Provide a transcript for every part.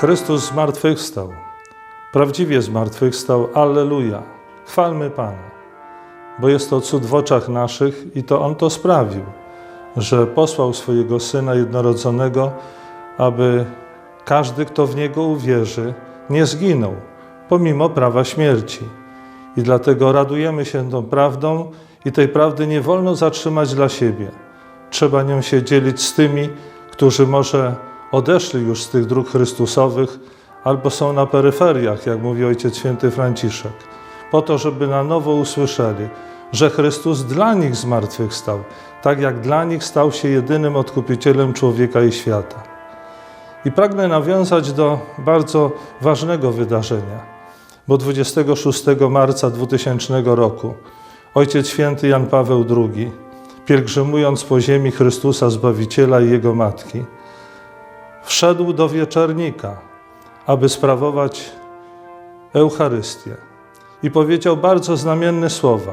Chrystus zmartwychwstał. Prawdziwie zmartwychwstał. Alleluja. Chwalmy Pana. Bo jest to cud w oczach naszych i to On to sprawił, że posłał swojego Syna jednorodzonego, aby każdy, kto w Niego uwierzy, nie zginął, pomimo prawa śmierci. I dlatego radujemy się tą prawdą i tej prawdy nie wolno zatrzymać dla siebie. Trzeba nią się dzielić z tymi, którzy może odeszli już z tych dróg Chrystusowych albo są na peryferiach, jak mówi Ojciec Święty Franciszek, po to, żeby na nowo usłyszeli, że Chrystus dla nich zmartwychwstał, tak jak dla nich stał się jedynym odkupicielem człowieka i świata. I pragnę nawiązać do bardzo ważnego wydarzenia, bo 26 marca 2000 roku Ojciec Święty Jan Paweł II, pielgrzymując po ziemi Chrystusa Zbawiciela i Jego Matki, wszedł do wieczornika, aby sprawować Eucharystię i powiedział bardzo znamienne słowa.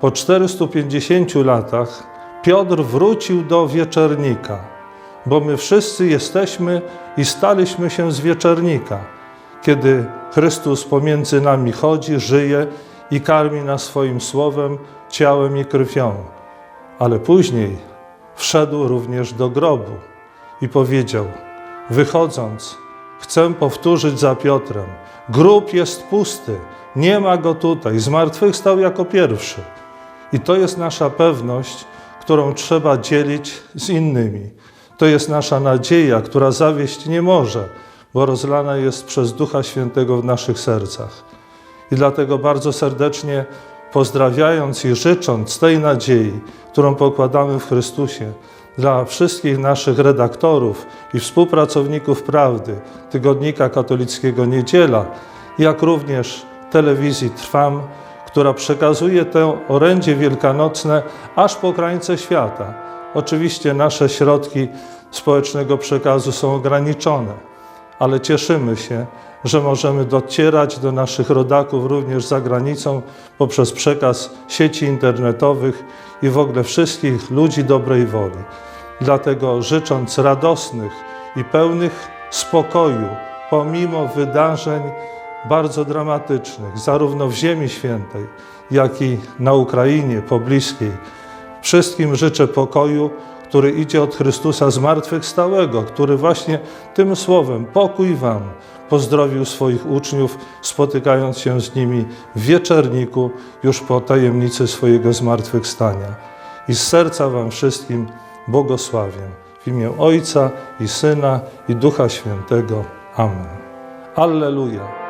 Po 450 latach Piotr wrócił do wieczornika, bo my wszyscy jesteśmy i staliśmy się z wieczornika, kiedy Chrystus pomiędzy nami chodzi, żyje i karmi nas swoim słowem, ciałem i krwią. Ale później wszedł również do grobu i powiedział: Wychodząc, chcę powtórzyć za Piotrem: grób jest pusty, nie ma go tutaj, zmartwychwstał jako pierwszy. I to jest nasza pewność, którą trzeba dzielić z innymi. To jest nasza nadzieja, która zawieść nie może, bo rozlana jest przez Ducha Świętego w naszych sercach. I dlatego bardzo serdecznie pozdrawiając i życząc tej nadziei, którą pokładamy w Chrystusie, dla wszystkich naszych redaktorów i współpracowników prawdy, Tygodnika Katolickiego Niedziela, jak również telewizji Trwam, która przekazuje te orędzie wielkanocne aż po krańce świata. Oczywiście nasze środki społecznego przekazu są ograniczone, ale cieszymy się, że możemy docierać do naszych rodaków również za granicą poprzez przekaz sieci internetowych i w ogóle wszystkich ludzi dobrej woli. Dlatego życząc radosnych i pełnych spokoju, pomimo wydarzeń bardzo dramatycznych, zarówno w Ziemi Świętej, jak i na Ukrainie pobliskiej, wszystkim życzę pokoju, który idzie od Chrystusa zmartwychwstałego, który właśnie tym słowem pokój Wam pozdrowił swoich uczniów, spotykając się z nimi w wieczerniku już po tajemnicy swojego zmartwychwstania. I z serca Wam wszystkim błogosławię. W imię Ojca i Syna i Ducha Świętego. Amen. Alleluja.